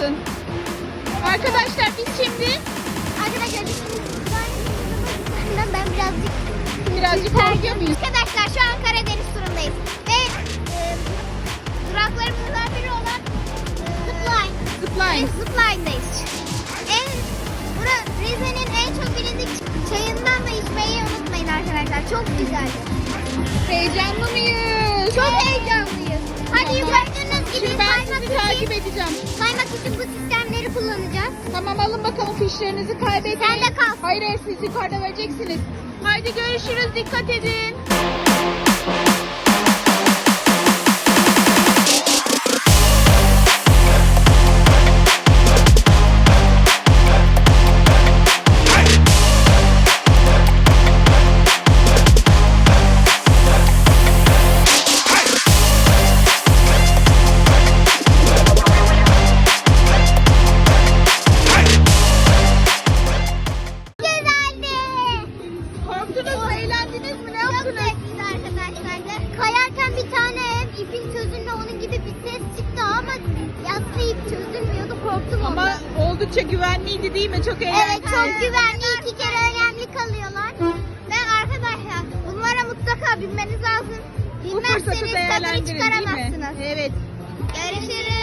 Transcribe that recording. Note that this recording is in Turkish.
mısın? Arkadaşlar biz şimdi Arkadaşlar biz ben, ben birazcık birazcık korkuyor muyuz? Arkadaşlar şu an Karadeniz turundayız. Ve e, duraklarımızdan biri olan e, Zipline. Zipline. Ve Zipline'dayız. En, bura Rize'nin en çok bilindik çayından da içmeyi unutmayın arkadaşlar. Çok güzel. Heyecanlı mıyız? Çok heyecanlı. İçin bu sistemleri kullanacağız. Tamam alın bakalım fişlerinizi kaybetmeyin. Sen de kal. Hayır hayır siz yukarıda vereceksiniz. Haydi görüşürüz dikkat edin. Korktunuz mu? Eğlendiniz mi? Ne Çok yaptınız? zevkliydi arkadaşlar. Kayarken bir tane ipin çözülme onun gibi bir ses çıktı ama yaslı ip çözülmüyordu korktum Ama ondan. oldukça güvenliydi değil mi? Çok eğlenceli. Evet çok güvenli iki kere önemli kalıyorlar. Ve arkadaşlar bunlara mutlaka binmeniz lazım. Bilmezseniz tadını çıkaramazsınız. Evet. Görüşürüz.